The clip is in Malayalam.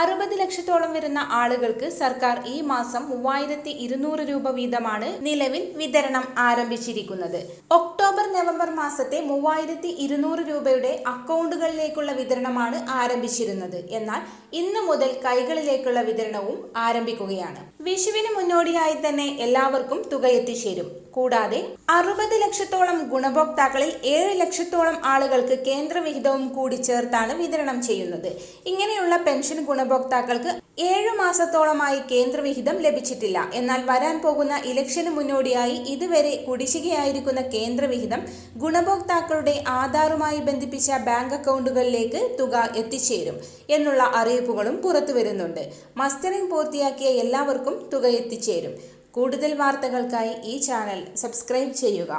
അറുപത് ലക്ഷത്തോളം വരുന്ന ആളുകൾക്ക് സർക്കാർ ഈ മാസം മൂവായിരത്തി ഇരുന്നൂറ് രൂപ വീതമാണ് നിലവിൽ വിതരണം ആരംഭിച്ചിരിക്കുന്നത്. ഒക്ടോബർ നവംബർ മാസത്തെ മൂവായിരത്തി ഇരുന്നൂറ് രൂപയുടെ അക്കൗണ്ടുകളിലേക്കുള്ള വിതരണമാണ് ആരംഭിച്ചിരുന്നത്. എന്നാൽ ഇന്നു മുതൽ കൈകളിലേക്കുള്ള വിതരണവും ആരംഭിക്കുകയാണ്. വിഷുവിന് മുന്നോടിയായി തന്നെ എല്ലാവർക്കും തുക എത്തിച്ചേരും. കൂടാതെ അറുപത് ലക്ഷത്തോളം ഗുണഭോക്താക്കളിൽ ഏഴ് ലക്ഷത്തോളം ആളുകൾക്ക് കേന്ദ്രവിഹിതവും കൂടി ചേർത്താണ് വിതരണം ചെയ്യുന്നത്. ഇങ്ങനെയുള്ള പെൻഷൻ ഗുണഭോക്താക്കൾക്ക് ഏഴു മാസത്തോളമായി കേന്ദ്രവിഹിതം ലഭിച്ചിട്ടില്ല. എന്നാൽ വരാൻ പോകുന്ന ഇലക്ഷന് മുന്നോടിയായി ഇതുവരെ കുടിശ്ശികയായിരിക്കുന്ന കേന്ദ്രവിഹിതം ഗുണഭോക്താക്കളുടെ ആധാറുമായി ബന്ധിപ്പിച്ച ബാങ്ക് അക്കൗണ്ടുകളിലേക്ക് തുക എത്തിച്ചേരും എന്നുള്ള അറിയിപ്പുകളും പുറത്തു വരുന്നുണ്ട്. മസ്റ്ററിംഗ് പൂർത്തിയാക്കിയ എല്ലാവർക്കും തുക എത്തിച്ചേരും. കൂടുതൽ വാർത്തകൾക്കായി ഈ ചാനൽ സബ്സ്ക്രൈബ് ചെയ്യുക.